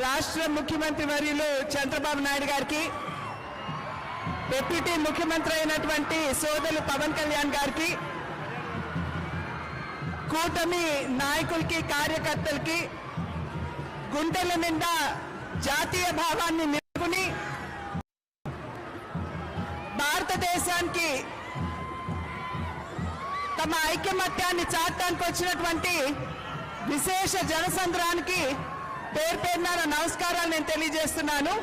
రాష్ట్ర ముఖ్యమంత్రి వర్యులు చంద్రబాబు నాయుడు గారికి డిప్యూటీ ముఖ్యమంత్రి అయినటువంటి సోదరులు పవన్ కళ్యాణ్ గారికి కూటమి నాయకులకి కార్యకర్తలకి గుండెల నిండా జాతీయ భావాన్ని నిలుపుకుని భారతదేశానికి తమ ఐకమత్యాన్ని చాటడానికి వచ్చినటువంటి విశేష జనసంద్రానికి పేరు పేరున నమస్కారాలు నేను తెలియజేస్తున్నాను.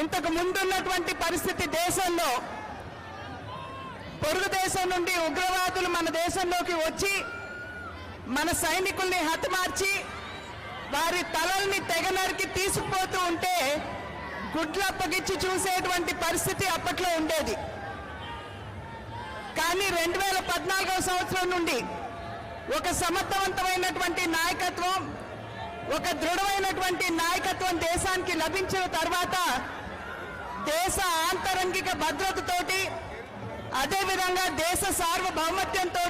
ఇంతకు ముందున్నటువంటి పరిస్థితి దేశంలో పొరుగు దేశం నుండి ఉగ్రవాదులు మన దేశంలోకి వచ్చి మన సైనికుల్ని హతమార్చి వారి తలల్ని తెగనరికి తీసుకుపోతూ ఉంటే గుడ్లప్పగిచ్చి చూసేటువంటి పరిస్థితి అప్పట్లో ఉండేది. కానీ రెండు వేల పద్నాలుగవ సంవత్సరం నుండి ఒక సమర్థవంతమైనటువంటి నాయకత్వం ఒక దృఢమైనటువంటి నాయకత్వం దేశానికి లభించిన తర్వాత దేశ ఆంతరంగిక భద్రతతోటి అదేవిధంగా దేశ సార్వభౌమత్యంతో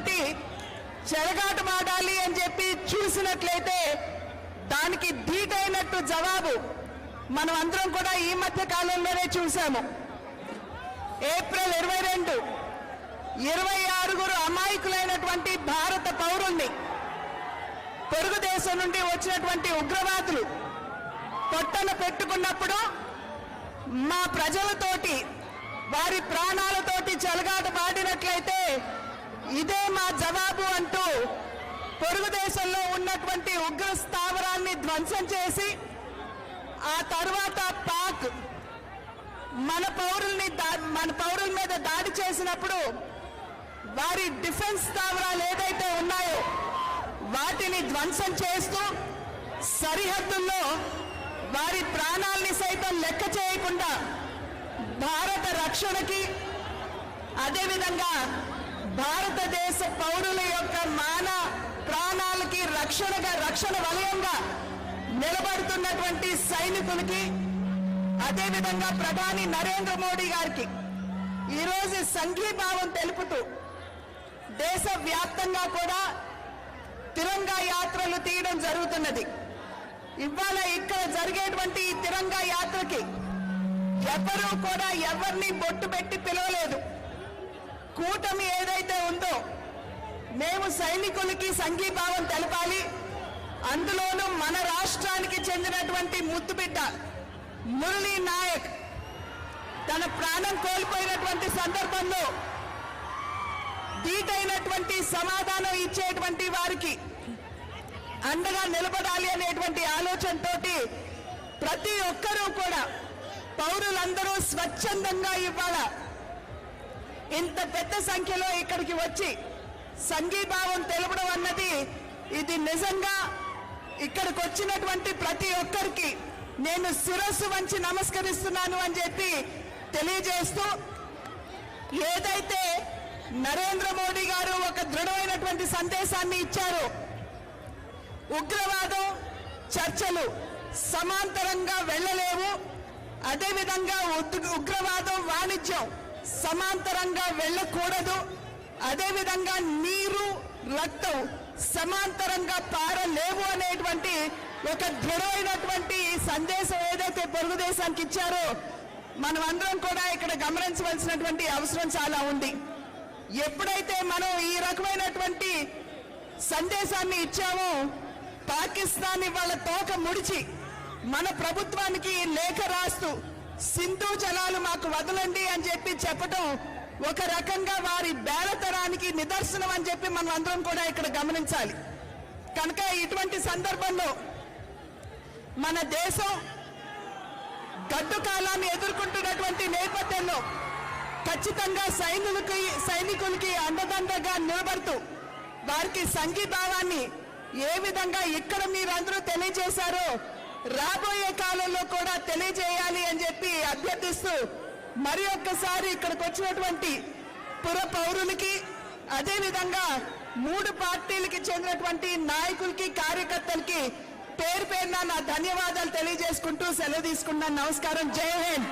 చెరగాటమాడాలి అని చెప్పి చూసినట్లయితే దానికి ధీటైనట్టు జవాబు మనం అందరం కూడా ఈ మధ్య కాలంలోనే చూసాము ఏప్రిల్ ఇరవై రెండు ఇరవై ఆరుగురు అమాయకులైనటువంటి భారత పౌరుల్ని పొరుగు దేశం నుండి వచ్చినటువంటి ఉగ్రవాదులు పొట్టను పెట్టుకున్నప్పుడు మా ప్రజలతోటి వారి ప్రాణాలతోటి చెలగాట పాడినట్లయితే ఇదే మా జవాబు అంటూ పొరుగు దేశంలో ఉన్నటువంటి ఉగ్ర స్థావరాన్ని ధ్వంసం చేసి ఆ తర్వాత పాక్ మన పౌరుల్ని మన పౌరుల మీద దాడి చేసినప్పుడు వారి డిఫెన్స్ స్థావరాలు ఏదైతే ఉన్నాయో వాటిని ధ్వంసం చేస్తూ సరిహద్దుల్లో వారి ప్రాణాల్ని సైతం లెక్క చేయకుండా భారత రక్షణకి అదేవిధంగా భారతదేశ పౌరుల యొక్క మాన ప్రాణాలకి రక్షణగా రక్షణ వలయంగా నిలబడుతున్నటువంటి సైనికులకి అదేవిధంగా ప్రధాని నరేంద్ర మోడీ గారికి ఈరోజు సంఘీభావం తెలుపుతూ దేశవ్యాప్తంగా కూడా తిరంగా యాత్రలు తీయడం జరుగుతున్నది. ఇవాళ ఇక్కడ జరిగేటువంటి ఈ తిరంగా యాత్రకి ఎవరూ కూడా ఎవరిని బొట్టు పెట్టి పిలవలేదు. కూటమి ఏదైతే ఉందో మేము సైనికులకి సంఘీభావం తెలపాలి. అందులోనూ మన రాష్ట్రానికి చెందినటువంటి ముద్దుబిడ్డ మురళీ నాయక్ తన ప్రాణం కోల్పోయినటువంటి సందర్భంలో దీటైనటువంటి సమాధానం ఇచ్చేటువంటి వారి అండగా నిలబడాలి అనేటువంటి ఆలోచనతోటి ప్రతి ఒక్కరూ కూడా పౌరులందరూ స్వచ్ఛందంగా ఇవ్వాల. ఇంత పెద్ద సంఖ్యలో ఇక్కడికి వచ్చి సంఘీభావం తెలపడం అన్నది ఇది నిజంగా ఇక్కడికి వచ్చినటువంటి ప్రతి ఒక్కరికి నేను శిరస్సు వంచి నమస్కరిస్తున్నాను అని చెప్పి తెలియజేస్తూ ఏదైతే నరేంద్ర మోడీ గారు ఒక దృఢమైనటువంటి సందేశాన్ని ఇచ్చారో ఉగ్రవాదం చర్చలు సమాంతరంగా వెళ్ళలేవు. అదేవిధంగా ఉగ్రవాదం వాణిజ్యం సమాంతరంగా వెళ్ళకూడదు. అదేవిధంగా నీరు రక్తం సమాంతరంగా పారలేవు అనేటువంటి ఒక దృఢమైనటువంటి సందేశం ఏదైతే పొరుగుదేశానికి ఇచ్చారో మనం అందరం కూడా ఇక్కడ గమనించవలసినటువంటి అవసరం చాలా ఉంది. ఎప్పుడైతే మనం ఈ రకమైనటువంటి సందేశాన్ని ఇచ్చామో పాకిస్తాన్ వాళ్ళ తోక ముడిచి మన ప్రభుత్వానికి లేఖ రాస్తూ సింధు జలాలు మాకు వదలండి అని చెప్పి చెప్పటం ఒక రకంగా వారి బేలతరానికి నిదర్శనం అని చెప్పి మనం అందరం కూడా ఇక్కడ గమనించాలి. కనుక ఇటువంటి సందర్భంలో మన దేశం గడ్డు కాలాన్ని ఎదుర్కొంటున్నటువంటి నేపథ్యంలో ఖచ్చితంగా సైనికులకి సైనికులకి అండదండగా నిలబడుతూ వారికి సంఘీభావాన్ని ఏ విధంగా ఇక్కడ మీరందరూ తెలియజేశారో రాబోయే కాలంలో కూడా తెలియజేయాలి అని చెప్పి అభ్యర్థిస్తూ మరి ఒక్కసారి ఇక్కడికి వచ్చినటువంటి పుర పౌరులకి అదేవిధంగా మూడు పార్టీలకి చెందినటువంటి నాయకులకి కార్యకర్తలకి పేరు పేరున నా ధన్యవాదాలు తెలియజేసుకుంటూ సెలవు తీసుకున్నాను నమస్కారం. జై హింద్.